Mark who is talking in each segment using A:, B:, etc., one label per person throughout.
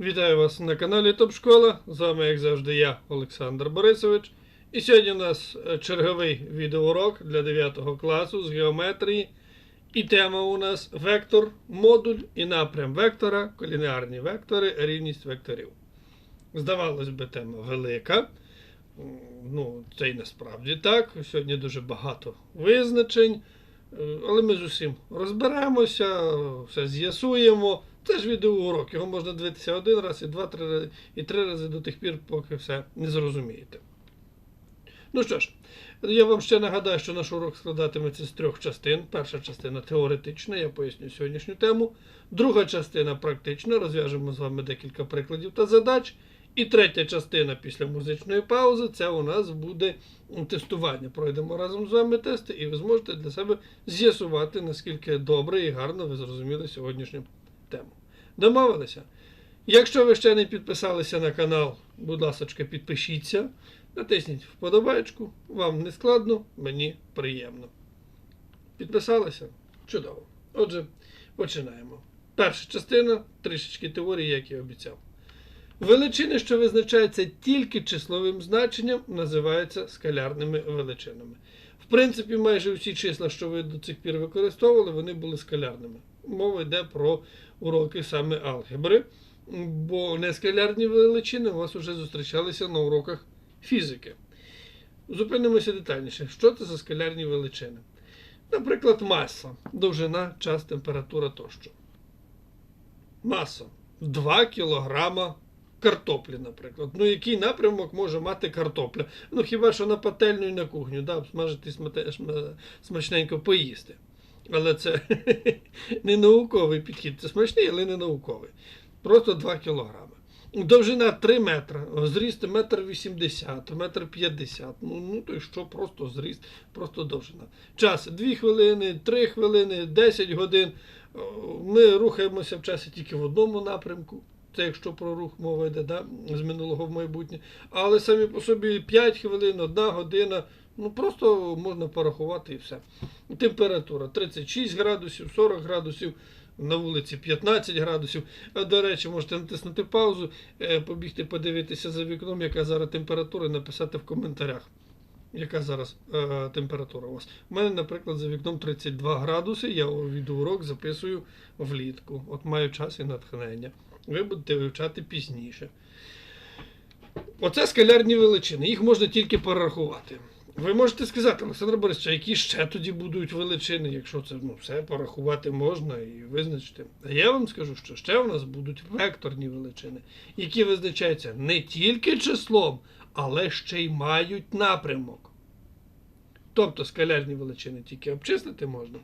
A: Вітаю вас на каналі Топ Школа. З вами, як завжди, я, Олександр Борисович. І сьогодні у нас е, черговий відеоурок для 9 класу з геометрії. І тема у нас вектор, модуль і напрям вектора, колінеарні вектори, рівність векторів. Здавалось би, тема велика. Ну, це й насправді так. Сьогодні дуже багато визначень. Е, Але ми з усім розберемося, все з'ясуємо. Це ж відеоурок, його можна дивитися один раз, і два, три рази, і три рази до тих пір, поки все не зрозумієте. Ну що ж, я вам ще нагадаю, що наш урок складатиметься з трьох частин. Перша частина теоретична, я поясню сьогоднішню тему. Друга частина практична, розв'яжемо з вами декілька прикладів та задач. І третя частина після музичної паузи це у нас буде тестування. Пройдемо разом з вами тести, і ви зможете для себе з'ясувати, наскільки добре і гарно ви зрозуміли сьогоднішню тему. Домовилися? Якщо ви ще не підписалися на канал, будь ласка, підпишіться, натисніть вподобайку, вам не складно, мені приємно. Підписалися? Чудово. Отже, починаємо. Перша частина трішечки теорії, як і обіцяв. Величини, що визначаються тільки числовим значенням, називаються скалярними величинами. В принципі, майже всі числа, що ви до цих пір використовували, вони були скалярними. Мова йде про уроки саме алгебри, бо нескалярні величини у вас вже зустрічалися на уроках фізики. Зупинимося детальніше. Що це за скалярні величини? Наприклад, маса, довжина, час, температура тощо. Маса 2 кілограма картоплі, наприклад. Ну, який напрямок може мати картопля? Ну, хіба що на пательню і на кухню, да, обсмажити смачненько поїсти. Але це не науковий підхід. Це смачний, але не науковий. Просто 2 кілограми. Довжина 3 метри, зріст 1,80 м, 1,50 м. Ну, ну то й що, просто зріст, просто довжина. Час 2 хвилини, 3 хвилини, 10 годин. Ми рухаємося в часі тільки в одному напрямку. Це якщо про рух мова йде, да? з минулого в майбутнє. Але самі по собі 5 хвилин, 1 година. Ну просто можна порахувати і все. Температура 36 градусів, 40 градусів, на вулиці 15 градусів. До речі, можете натиснути паузу, е, побігти подивитися за вікном, яка зараз температура, і написати в коментарях. Яка зараз е, температура у вас? У мене, наприклад, за вікном 32 градуси, я відеоурок записую влітку. От маю час і натхнення. Ви будете вивчати пізніше. Оце скалярні величини, їх можна тільки перерахувати. Ви можете сказати, Олександр Борисович, а які ще тоді будуть величини, якщо це ну, все порахувати можна і визначити. А я вам скажу, що ще у нас будуть векторні величини, які визначаються не тільки числом, але ще й мають напрямок. Тобто скалярні величини тільки обчислити можна.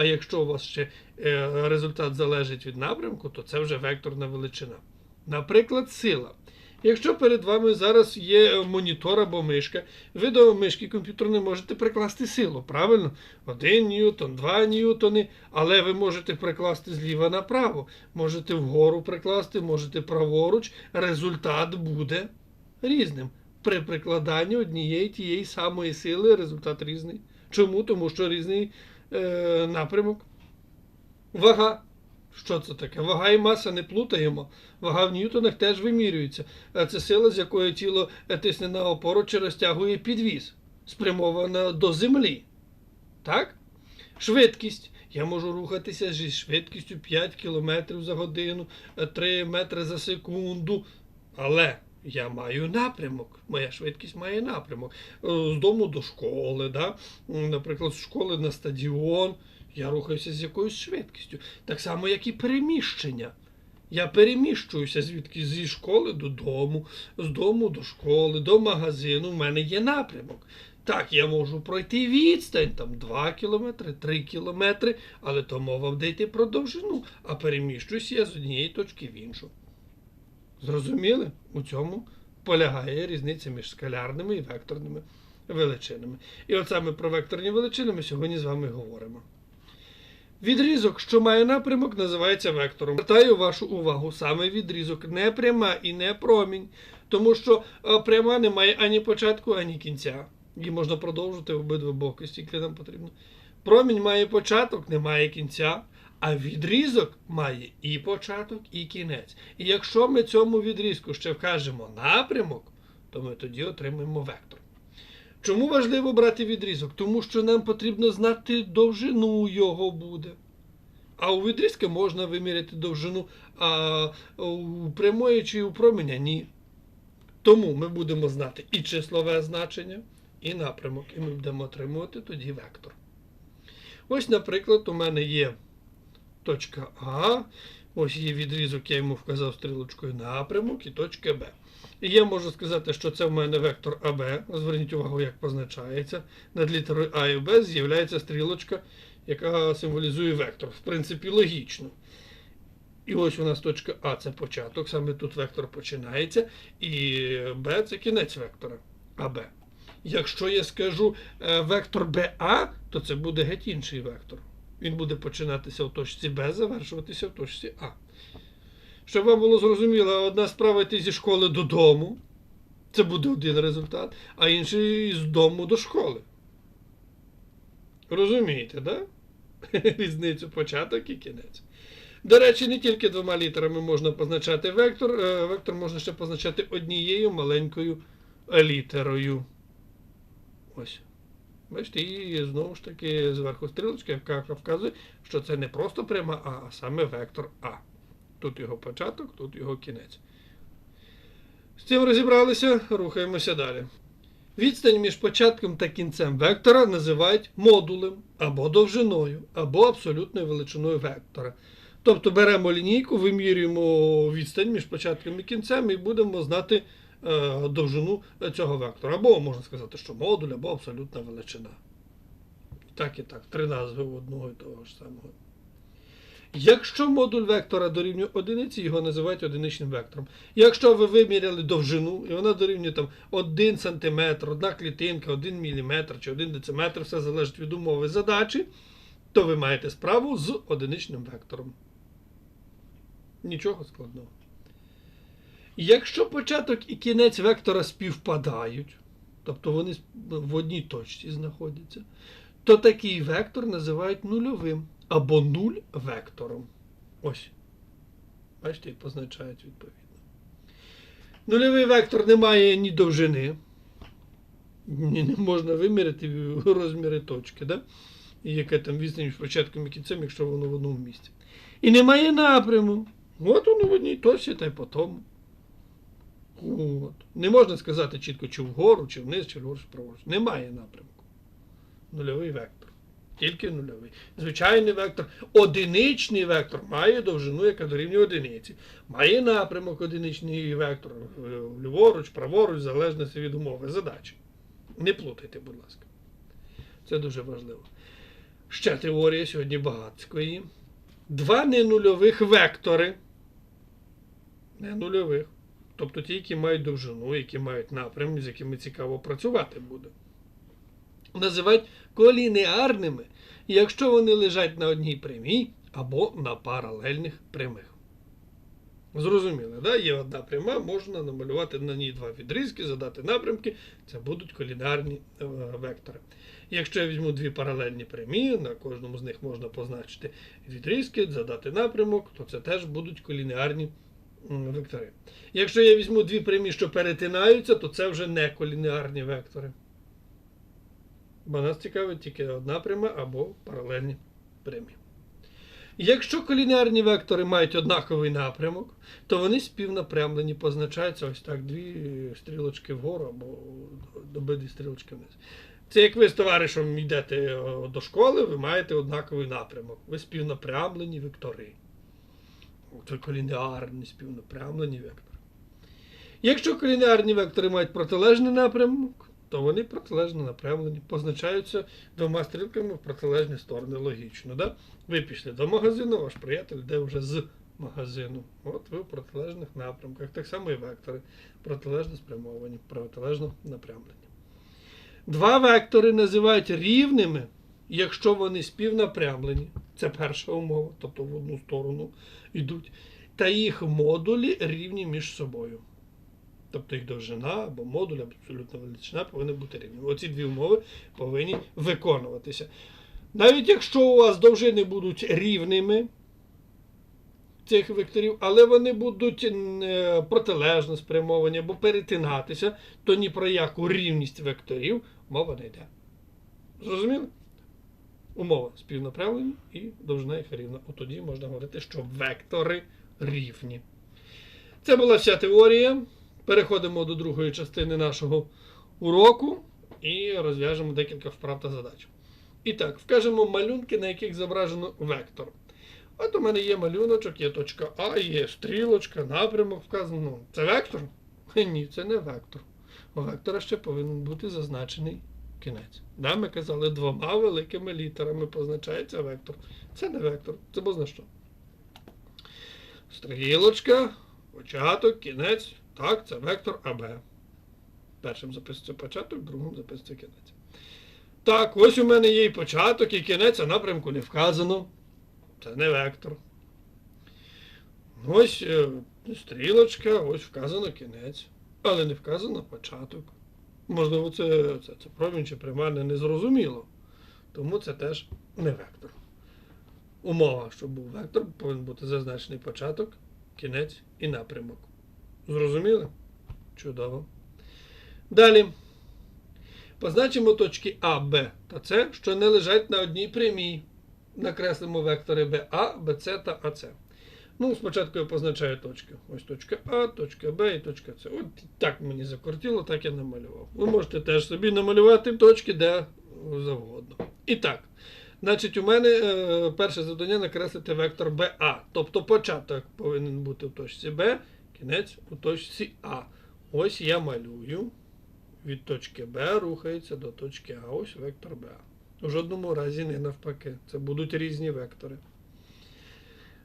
A: А якщо у вас ще е, результат залежить від напрямку, то це вже векторна величина. Наприклад, сила. Якщо перед вами зараз є монітор або мишка, ви до мишки комп'ютерної можете прикласти силу, правильно? 1 ньютон, 2 ньютони, але ви можете прикласти зліва направо, можете вгору прикласти, можете праворуч. Результат буде різним. При прикладанні однієї тієї самої сили результат різний. Чому? Тому що різний е, напрямок. Вага. Що це таке? Вага і маса не плутаємо. Вага в ньютонах теж вимірюється. Е, Це сила, з якою тіло е, тисне на опору чи розтягує підвіз, спрямована до землі. Так? Швидкість. Я можу рухатися зі швидкістю 5 км за годину, е, 3 метри за секунду. Але я маю напрямок. Моя швидкість має напрямок. Е, З дому до школи, да? Наприклад, з школи на стадіон. Я рухаюся з якоюсь швидкістю. Так само, як і переміщення. Я переміщуюся звідки зі школи додому, з дому до школи, до магазину. У мене є напрямок. Так, я можу пройти відстань, там 2 кілометри, 3 кілометри, але то мова буде про довжину, а переміщуюся я з однієї точки в іншу. Зрозуміли? У цьому полягає різниця між скалярними і векторними величинами. І от саме про векторні величини ми сьогодні з вами говоримо. Відрізок, що має напрямок, називається вектором. Звертаю вашу увагу, саме відрізок не пряма і не промінь, тому що е, пряма не має ані початку, ані кінця. Її можна продовжити в обидва боки, стільки нам потрібно. Промінь має початок, не має кінця, А відрізок має і початок, і кінець. І якщо ми цьому відрізку ще вкажемо напрямок, то ми тоді отримаємо вектор. Чому важливо брати відрізок? Тому що нам потрібно знати довжину його буде. А у відрізка можна виміряти довжину, а у прямої чи у променя ні. Тому ми будемо знати і числове значення, і напрямок, і ми будемо отримувати тоді вектор. Ось, наприклад, у мене є точка А, ось є відрізок, я йому вказав стрілочкою напрямок і точка Б. І я можу сказати, що це в мене вектор АБ. Зверніть увагу, як позначається. Над літерою А і Б з'являється стрілочка, яка символізує вектор. В принципі, логічно. І ось у нас точка А це початок, саме тут вектор починається, і Б це кінець вектора АБ. Якщо я скажу е, вектор БА, то це буде геть інший вектор. Він буде починатися в точці Б, завершуватися в точці А. Щоб вам було зрозуміло, одна справа йти зі школи додому, це буде один результат, а інший з дому до школи. Розумієте, да? Різницю початок і кінець. До речі, не тільки двома літерами можна позначати вектор, е, вектор можна ще позначати однією маленькою літерою. Ось. Бачите, і знову ж таки зверху стрілочка, яка вказує, що це не просто пряма А, а саме вектор А. Тут його початок, тут його кінець. З цим розібралися, рухаємося далі. Відстань між початком та кінцем вектора називають модулем або довжиною, або абсолютною величиною вектора. Тобто беремо лінійку, вимірюємо відстань між початком і кінцем і будемо знати довжину цього вектора. Або можна сказати, що модуль, або абсолютна величина. Так і так, три назви у одного і того ж самого. Якщо модуль вектора дорівнює одиниці, його називають одиничним вектором. Якщо ви виміряли довжину, і вона дорівнює там 1 см, 1 клітинка, 1 мм чи 1 дециметр, все залежить від умови задачі, то ви маєте справу з одиничним вектором. Нічого складного. Якщо початок і кінець вектора співпадають, тобто вони в одній точці знаходяться, то такий вектор називають нульовим або нуль вектором. Ось. Бачите, як позначають відповідно. Нульовий вектор не має ні довжини, ні не можна виміряти розміри точки, да? яке там відстань між початком і кінцем, якщо воно в одному місці. І немає напряму. От воно в одній точці, та й по тому. От. Не можна сказати чітко, чи вгору, чи вниз, чи чи праворуч. Немає напрямку. Нульовий вектор. Тільки нульовий. Звичайний вектор, одиничний вектор має довжину, яка дорівнює одиниці. Має напрямок одиничний вектор, е, ліворуч, праворуч, в залежності від умови задачі. Не плутайте, будь ласка. Це дуже важливо. Ще теорія сьогодні багатської. Два ненульових вектори. Не нульових. Тобто ті, які мають довжину, які мають напрям, з якими цікаво працювати буде. Називають колінеарними, якщо вони лежать на одній прямій або на паралельних прямих. Зрозуміло, да? є одна пряма, можна намалювати на ній два відрізки, задати напрямки, це будуть колінарні е, вектори. Якщо я візьму дві паралельні прямі, на кожному з них можна позначити відрізки, задати напрямок, то це теж будуть колінеарні м, вектори. Якщо я візьму дві прямі, що перетинаються, то це вже не колінеарні вектори. Бо нас цікавить тільки одна пряма або паралельні прямі. Якщо колінеарні вектори мають однаковий напрямок, то вони співнапрямлені, позначаються ось так: дві стрілочки вгору або обидві стрілочки вниз. Це як ви з товаришем йдете е, до школи, ви маєте однаковий напрямок. Ви співнапрямлені вектори. Це колінеарні співнапрямлені вектори. Якщо колінеарні вектори мають протилежний напрямок, то вони протилежно напрямлені, позначаються двома стрілками в протилежні сторони. Логічно. Да? Ви пішли до магазину, ваш приятель йде вже з магазину. От ви в протилежних напрямках. Так само і вектори. Протилежно спрямовані, протилежно напрямлені. Два вектори називають рівними, якщо вони співнапрямлені. Це перша умова, тобто в одну сторону йдуть. Та їх модулі рівні між собою. Тобто їх довжина або модуль, або абсолютна величина повинні бути рівними. Оці дві умови повинні виконуватися. Навіть якщо у вас довжини будуть рівними, цих векторів, але вони будуть е, протилежно спрямовані або перетинатися, то ні про яку рівність векторів мова не йде. Зрозуміли? Умова співнаправлені і довжина їх рівна. От тоді можна говорити, що вектори рівні. Це була вся теорія. Переходимо до другої частини нашого уроку і розв'яжемо декілька вправ та задач. І так, вкажемо малюнки, на яких зображено вектор. От у мене є малюночок, є точка А, є стрілочка, напрямок вказано. Ну, Це вектор? Ні, це не вектор. У вектора ще повинен бути зазначений кінець. Да, ми казали, двома великими літерами позначається вектор. Це не вектор, це бозна що. Стрілочка, початок, кінець. Так, це вектор АБ. Першим записується початок, другим записується кінець. Так, ось у мене є і початок, і кінець, а напрямку не вказано. Це не вектор. Ось е, стрілочка, ось вказано кінець. Але не вказано початок. Можливо, це, це, це промінь чи примарне незрозуміло. Тому це теж не вектор. Умова, щоб був вектор, повинен бути зазначений початок, кінець і напрямок. Зрозуміли? Чудово. Далі. Позначимо точки А, Б та С, що не лежать на одній прямій. Накреслимо вектори БА, БЦ та АЦ. Ну, спочатку я позначаю точки. Ось точка А, точка Б і точка С. От так мені закортіло, так я намалював. Ви можете теж собі намалювати точки де завгодно. І так. Значить, у мене е, перше завдання накреслити вектор БА. Тобто початок повинен бути в точці Б, кінець у точці А. Ось я малюю. Від точки Б рухається до точки А. Ось вектор БА. В жодному разі не навпаки. Це будуть різні вектори.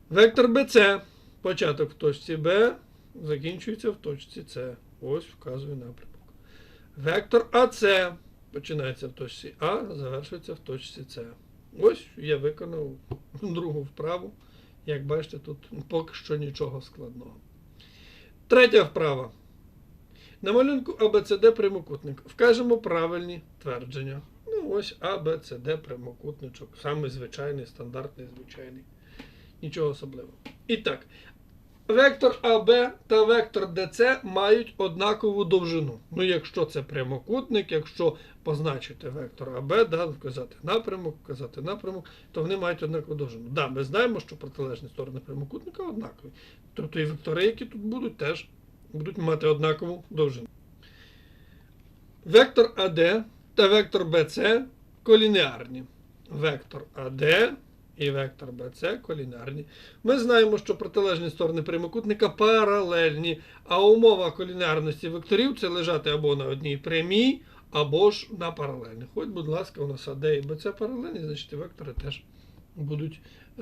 A: Вектор BC. Початок в точці Б, закінчується в точці С. Ось вказує напрямок. Вектор АС починається в точці А, завершується в точці С. Ось я виконав другу вправу. Як бачите, тут поки що нічого складного. Третя вправа. На малюнку ABCD прямокутник. Вкажемо правильні твердження. Ну, ось ABCD прямокутничок. Самий звичайний, стандартний, звичайний. Нічого особливого. І так. Вектор АБ та вектор ДЦ мають однакову довжину. Ну, якщо це прямокутник, якщо позначити вектор АБ, да, вказати напрямок, вказати напрямок, то вони мають однакову довжину. Да, ми знаємо, що протилежні сторони прямокутника однакові. Тобто і вектори, які тут будуть, теж будуть мати однакову довжину. Вектор АД та вектор БЦ колінеарні. Вектор АД і вектор BC колінарні. Ми знаємо, що протилежні сторони прямокутника паралельні, а умова колінарності векторів це лежати або на одній прямій, або ж на паралельних. Хоч, будь ласка, у нас АД і BC паралельні, значить і вектори теж будуть е,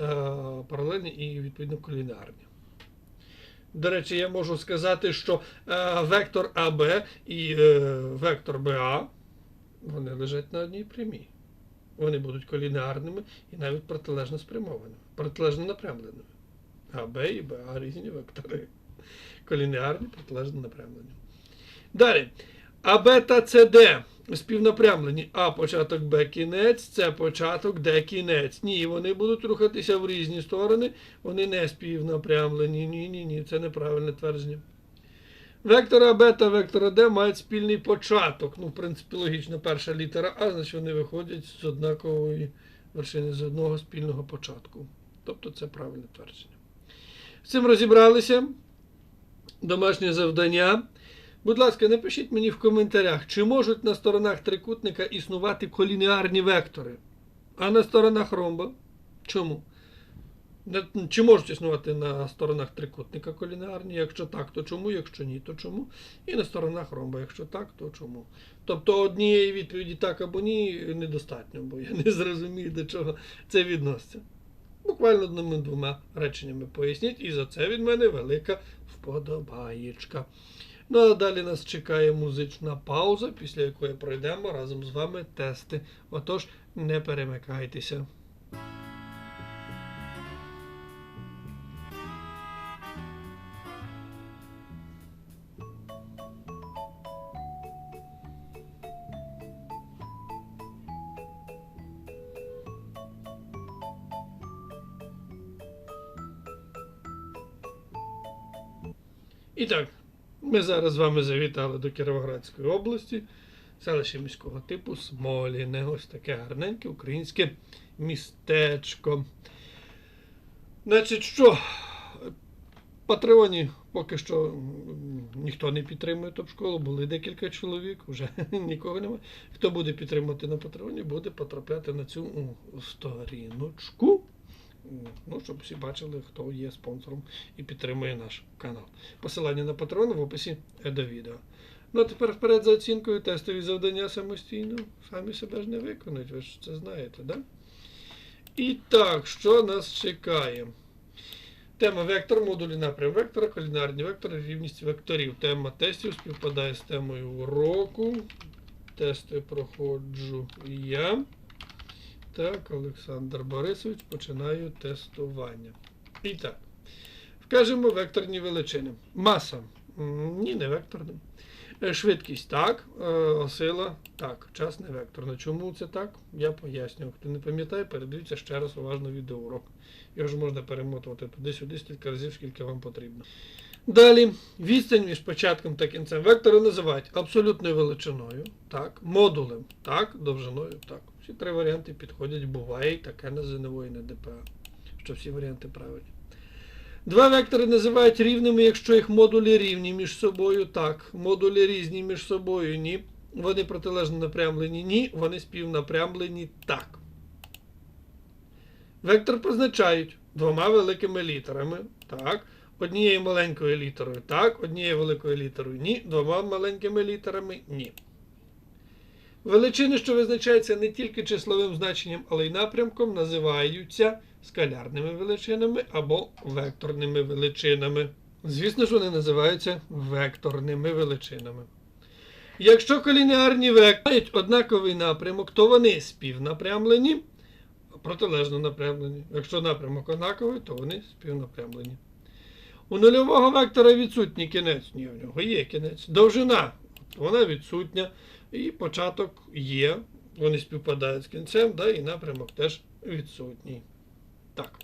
A: паралельні і відповідно колінарні. До речі, я можу сказати, що е, вектор АБ і е, вектор БА вони лежать на одній прямій. Вони будуть колінеарними і навіть протилежно спрямованими, протилежно напрямленими. А Б і БА різні вектори. Колінеарні, протилежно напрямлені. Далі. АБ та СД співнапрямлені. А початок Б кінець, С початок, Д кінець. Ні, вони будуть рухатися в різні сторони, вони не співнапрямлені. Ні, ні, ні, це неправильне твердження. Вектор АБ та вектор АД мають спільний початок. Ну, в принципі, логічно, перша літера А, значить вони виходять з однакової вершини, з одного спільного початку. Тобто це правильне твердження. З цим розібралися. Домашнє завдання. Будь ласка, напишіть мені в коментарях, чи можуть на сторонах трикутника існувати колінеарні вектори, а на сторонах ромба? Чому? Чи можуть існувати на сторонах трикутника колінеарні? Якщо так, то чому? Якщо ні, то чому? І на сторонах ромба, якщо так, то чому? Тобто однієї відповіді так або ні недостатньо, бо я не зрозумію, до чого це відноситься. Буквально одними двома реченнями поясніть, і за це від мене велика вподобаєчка. Ну а далі нас чекає музична пауза, після якої пройдемо разом з вами тести. Отож, не перемикайтеся. І так, ми зараз з вами завітали до Кіровоградської області, селище міського типу Смоліне. Ось таке гарненьке українське містечко. Значить, що? Патреоні поки що ніхто не підтримує топ-школу, були декілька чоловік, вже нікого немає. Хто буде підтримувати на Патреоні, буде потрапляти на цю сторіночку. Ну, щоб всі бачили, хто є спонсором і підтримує наш канал. Посилання на Патреон в описі до відео. Ну а тепер вперед за оцінкою тестові завдання самостійно. Самі себе ж не виконують, ви ж це знаєте, да? І так, що нас чекає? Тема вектор, модулі напрям вектора, кулінарні вектори, рівність векторів. Тема тестів співпадає з темою уроку. Тести проходжу я. Так, Олександр Борисович, починаю тестування. І так. Вкажемо векторні величини. Маса. Ні, не векторна. Е, Швидкість так, Е, сила так, час не векторна. Чому це так? Я пояснюю. Хто не пам'ятає, передивіться ще раз уважно відеоурок. Його ж можна перемотувати туди-сюди стільки разів, скільки вам потрібно. Далі, відстань між початком та кінцем вектора називають абсолютною величиною, так, модулем, так, довжиною, так. Всі три варіанти підходять, буває таке на ЗНО і на ДПА, що всі варіанти правильні. Два вектори називають рівними, якщо їх модулі рівні між собою, так. Модулі різні між собою, ні. Вони протилежно напрямлені, ні. Вони співнапрямлені, так. Вектор позначають двома великими літерами, так. Однією маленькою літерою, так. Однією великою літерою, ні. Двома маленькими літерами, ні. Величини, що визначаються не тільки числовим значенням, але й напрямком, називаються скалярними величинами або векторними величинами. Звісно ж, вони називаються векторними величинами. Якщо колінеарні вектори мають однаковий напрямок, то вони співнапрямлені, протилежно напрямлені. Якщо напрямок однаковий, то вони співнапрямлені. У нульового вектора відсутній кінець. Ні, у нього є кінець. Довжина. Вона відсутня. І початок є. Вони співпадають з кінцем, да, і напрямок теж відсутній. Так.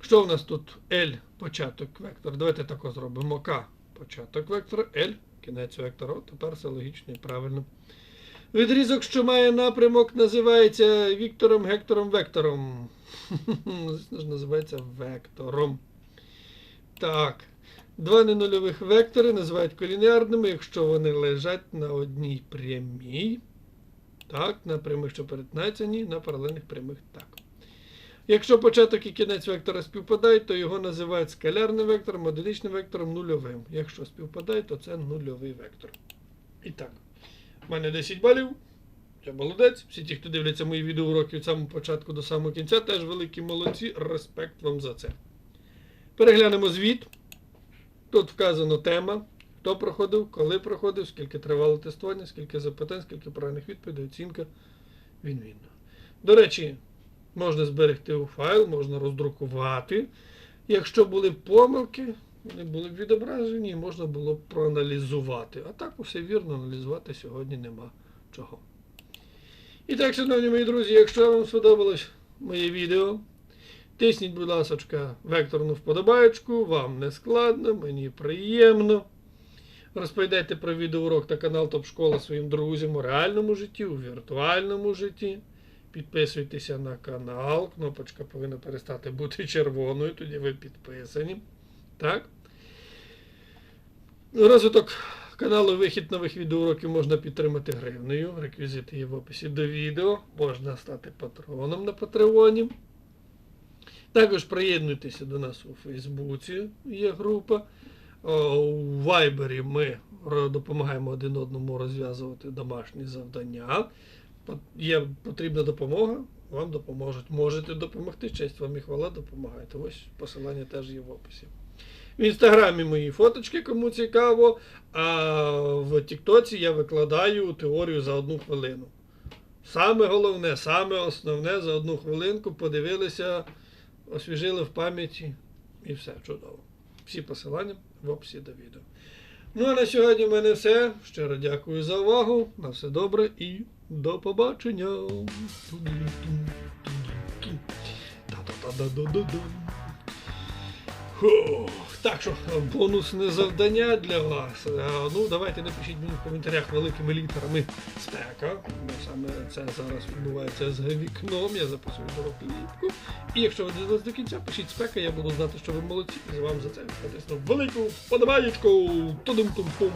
A: Що в нас тут L початок вектора? Давайте тако зробимо. К початок вектора, L кінець вектора. От тепер все логічно і правильно. Відрізок, що має напрямок, називається віктором, гектором, вектором. Звісно ж, називається вектором. Так. Два ненульових вектори називають колінеарними, якщо вони лежать на одній прямій. Так, на прямих, що перетинаються, ні, на паралельних прямих так. Якщо початок і кінець вектора співпадають, то його називають скалярним вектором, одиничним вектором, нульовим. Якщо співпадають, то це нульовий вектор. І так, в мене 10 балів. Я молодець. Всі ті, хто дивляться мої відеоуроки від самого початку до самого кінця, теж великі молодці. Респект вам за це. Переглянемо звіт. Тут вказано тема, хто проходив, коли проходив, скільки тривало тестування, скільки запитань, скільки правильних відповідей, оцінка відмінна. До речі, можна зберегти у файл, можна роздрукувати. Якщо були помилки, вони були відображені, і можна було проаналізувати. А так усе вірно, аналізувати сьогодні нема чого. І так, шановні мої друзі, якщо вам сподобалось моє відео, Тисніть, будь ласка, векторну вподобаєчку, вам не складно, мені приємно. Розповідайте про відеоурок та канал Топ Школа своїм друзям у реальному житті, у віртуальному житті. Підписуйтеся на канал. Кнопочка повинна перестати бути червоною, тоді ви підписані. Так? Розвиток каналу Вихід нових відеоуроків можна підтримати гривнею. Реквізити є в описі до відео. Можна стати патроном на Патреоні. Також приєднуйтеся до нас у Фейсбуці, є група. У Вайбері ми допомагаємо один одному розв'язувати домашні завдання. Є потрібна допомога, вам допоможуть. Можете допомогти, честь вам і хвала, допомагайте. Ось посилання теж є в описі. В інстаграмі мої фоточки, кому цікаво, а в Тіктоці я викладаю теорію за одну хвилину. Саме головне, саме основне за одну хвилинку подивилися освіжили в пам'яті і все чудово. Всі посилання в описі до відео. Ну а на сьогодні в мене все. Щиро дякую за увагу. На все добре і до побачення. Та-та-та-да-да-да-да. Так що е, бонусне завдання для вас. Е, Ну, давайте напишіть мені в коментарях великими літерами спека. Саме це зараз відбувається з вікном. Я записую дорокліпку. І якщо ви дивились до кінця, пишіть спека, я буду знати, що ви молодці, і вам за це натисну велику подобаєчку. Тудум-тум-пум.